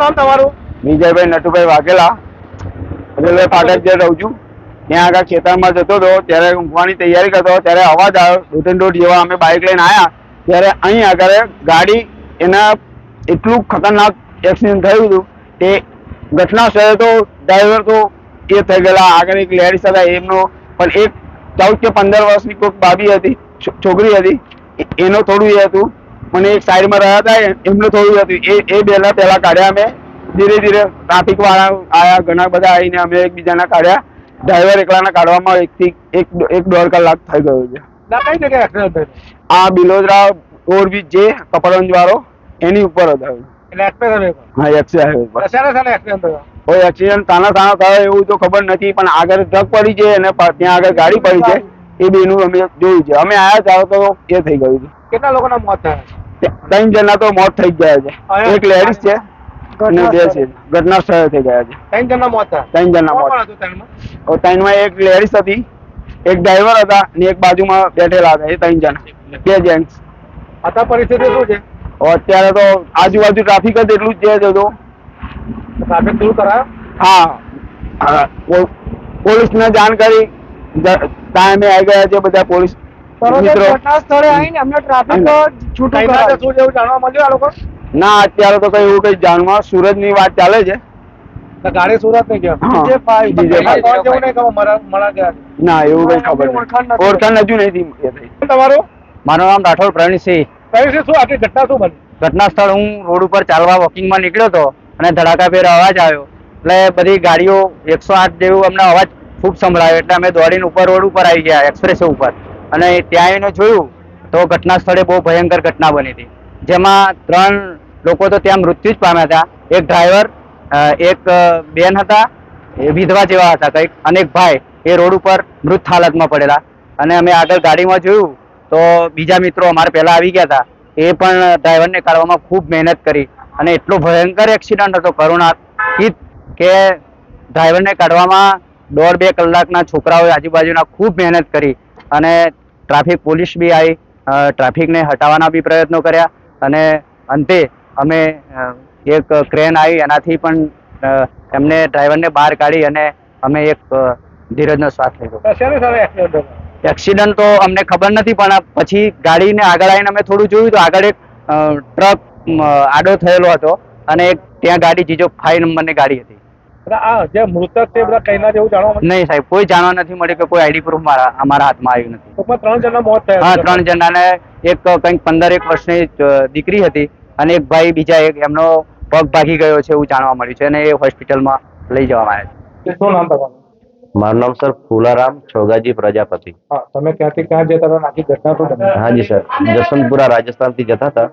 નામ તમારું? વિજયભાઈ નટુભાઈ વાઘેલા. રેલવે ફાટક જે રહું છું, ત્યાં આગળ ખેતરમાં જતો હતો, ત્યારે ઊંઘવાની તૈયારી કરતો ત્યારે અવાજ આવ્યો દોઢ દોઢ જેવા અમે બાઇક લઈને આવ્યા ત્યારે અહીં આગળ ગાડી એના એટલું ખતરનાક એક્સિડન્ટ થયું હતું કે ઘટના સ્થળે તો ડ્રાઈવર તો એ થઈ ગયેલા, આગળ એક લેડીસ હતા, એમનો પણ એક ચૌદ કે પંદર વર્ષની કોઈક બાબી હતી, છોકરી હતી, એનો થોડું એ હતું. મને એક સાઈડમાં રહ્યા હતા એમને થોડું હતું. એ એ બેલા પહેલાં કાઢ્યા અમે. ધીરે ધીરે ટ્રાફિક વાળા આવ્યા ઘણા બધા આવીને અમે એકબીજાના કાઢ્યા. ડ્રાઈવર એકલાના કાઢવામાં એકથી એક એક દોઢ કલાક થઈ ગયો છે. કઈ જગ્યાએ એક્સિડન્ટ થયું આ બિલોદરા ઓવરબ્રિજ જે કપડવંજ વાળો એની ઉપર હતો હા એક્સિડન્ટ કોઈ એક્સિડન્ટ તાના તાના થયો એવું તો ખબર નથી પણ આગળ ટ્રક પડી છે અને ત્યાં આગળ ગાડી પડી છે. એ બેનું અમે જોયું છે. અમે આયા ત્યારે તો એ થઈ ગયું છે. કેટલા લોકોના મોત થયા? ત્રણ જણા તો મોત થઈ ગયા છે. એક લેડીઝ છે. અને બે છે. ઘટના સ્થળે થઈ ગયા છે. ત્રણ જણા મોત ત્રણ જણા મોત. ત્રણ હતું ત્રણમાં? એક લેડીઝ હતી એક ડ્રાઈવર હતા અને એક બાજુમાં બેઠેલા હતા. એ ત્રણ જણા. બે જેન્ટ્સ અત્યારે પરિસ્થિતિ શું છે? અત્યારે તો આજુબાજુ ટ્રાફિક જ એટલું જ છે તો ટ્રાફિક દૂર કરાયો? હા. પોલીસ ને પોલીસને જાણ કરી. ટાઈમે આવી ગયા છે બધા પોલીસ લોકો ના અત્યારે તો કઈ એવું કઈ જાણવા સુરતની વાત ચાલે છે. ગાડી સુરત નહીં ગયા. ના એવું કઈ ખબર ઓળખાણ હજુ તમારું? મારું નામ રાઠોડ પ્રવીણસિંહ. છે શું ઘટના શું બની? ઘટના સ્થળ હું રોડ ઉપર ચાલવા વોકિંગમાં નીકળ્યો હતો અને ધડાકાભેર અવાજ આવ્યો. એટલે બધી ગાડીઓ એકસો આઠ જેવું અમને અવાજ ખૂબ સંભળાયો. એટલે અમે દોડીને ઉપર રોડ ઉપર આવી ગયા એક્સપ્રેસ ઉપર. અને ત્યાં આવીને જોયું તો ઘટના સ્થળે બહુ ભયંકર ઘટના બની હતી. જેમાં ત્રણ લોકો તો ત્યાં મૃત્યુ જ પામ્યા હતા. એક ડ્રાઈવર એક બેન હતા, એ વિધવા જેવા હતા કંઈક, અને એક ભાઈ, એ રોડ ઉપર મૃત હાલતમાં પડેલા. અને અમે આગળ ગાડીમાં જોયું તો બીજા મિત્રો અમારે પહેલાં આવી ગયા હતા. એ પણ ડ્રાઈવરને કાઢવામાં ખૂબ મહેનત કરી. અને એટલો ભયંકર એક્સિડન્ટ હતો કરુણાતીત કે ડ્રાઈવરને કાઢવામાં દોઢ બે કલાકના છોકરાઓએ આજુબાજુના ખૂબ મહેનત કરી. અને ટ્રાફિક પોલીસ બી આવી ટ્રાફિકને હટાવવાના બી પ્રયત્નો કર્યા અને અંતે અમે એક ક્રેન આવી એનાથી પણ એમને ડ્રાઈવરને બહાર કાઢી અને અમે એક ધીરજનો શ્વાસ લીધો. એક્સિડન્ટ તો અમને ખબર નથી પણ પછી ગાડીને આગળ આવીને અમે થોડું જોયું તો આગળ એક ટ્રક આડો થયેલો હતો અને એક ત્યાં ગાડી જીજો ફાઈવ નંબરની ગાડી હતી. આ જે મૃતક છે એ બધા કઈના જેવું જાણવા નહીં સાહેબ કોઈ જાણવા નથી મળ્યું કે કોઈ આઈડી પ્રૂફ મારા અમારા હાથમાં આવ્યું નથી. ટૂંકમાં ત્રણ જણના મોત થયા હા ત્રણ જણાને એક કંઈક પંદર એક વર્ષની દીકરી હતી અને એક ભાઈ બીજા એક એમનો પગ ભાગી ગયો છે એવું જાણવા મળ્યું છે અને એ હોસ્પિટલમાં લઈ જવામાં આવ્યા છે. શું નામ તમારું? મારું નામ સર ફુલારામ છોગાજી પ્રજાપતિ. હા તમે ક્યાંથી ક્યાં જતા હતા આખી ઘટના શું હાજી સર જસવંતપુરા રાજસ્થાનથી જતા હતા.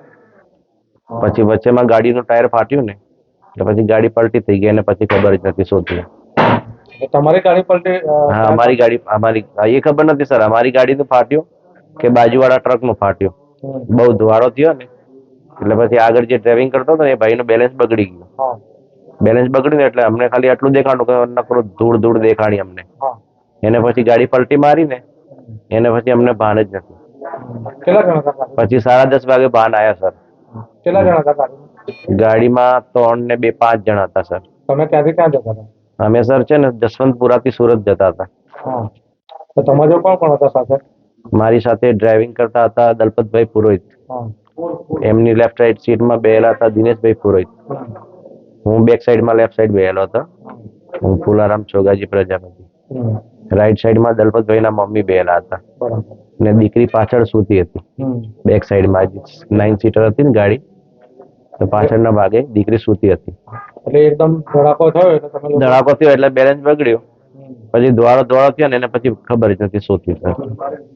પછી વચ્ચેમાં ગાડીનું ટાયર ફાટ્યું ને. એટલે પછી ગાડી પલટી થઈ ગઈ અને પછી ખબર જ નથી શોધી તમારી ગાડી પલટી હા અમારી ગાડી અમારી એ ખબર નથી સર. અમારી ગાડીનું ફાટ્યું કે બાજુવાળા ટ્રકનું ફાટ્યું. હમ. બહુ ધુવાળો થયો ને એટલે પછી આગળ જે ડ્રાઇવિંગ કરતો હતો ને એ ભાઈનો બેલેન્સ બગડી ગયો. બેલેન્સ બગડ્યું ને એટલે અમને ખાલી આટલું દેખાણું કે નકરો ધૂળ ધૂળ દેખાણી અમને. એને પછી ગાડી પલટી મારી ને એને પછી અમને ભાન જ નથી? પછી સાડા દસ વાગે ભાન આવ્યા સર. કેટલા જણા હતા ગાડીમાં? ગાડીમાં ત્રણ ને બે પાંચ જણા હતા સર. તમે ક્યાંથી ક્યાં જતા હતા? અમે સર છે ને જસવંતપુરાથી સુરત જતા હતા. હા. તો તમારો કોણ કોણ હતા સાથે? મારી સાથે ડ્રાઇવિંગ કરતા હતા દલપતભાઈ પુરોહિત. એમની લેફ્ટ સાઈડ સીટમાં બેહેલા હતા દિનેશભાઈ પુરોહિત. હું બેક સાઈડમાં લેફ્ટ સાઈડ બેહેલો હતો. હું ફુલારામ છોગાજી પ્રજાપતિ. રાઈટ સાઈડમાં દલપતભાઈના મમ્મી બેહેલા હતા. ને દીકરી પાછળ સૂતી હતી. બેક બેક સાઈડમાં નાઇન સીટર હતી ને ગાડી. તો પાછળના ભાગે દીકરી સૂતી હતી. એટલે એકદમ ધડાકો થયો એટલે ધડાકો થયો એટલે બેલેન્સ બગડ્યો. પછી દ્વારો દ્વારો થયો ને એને પછી ખબર જ નથી સુતી.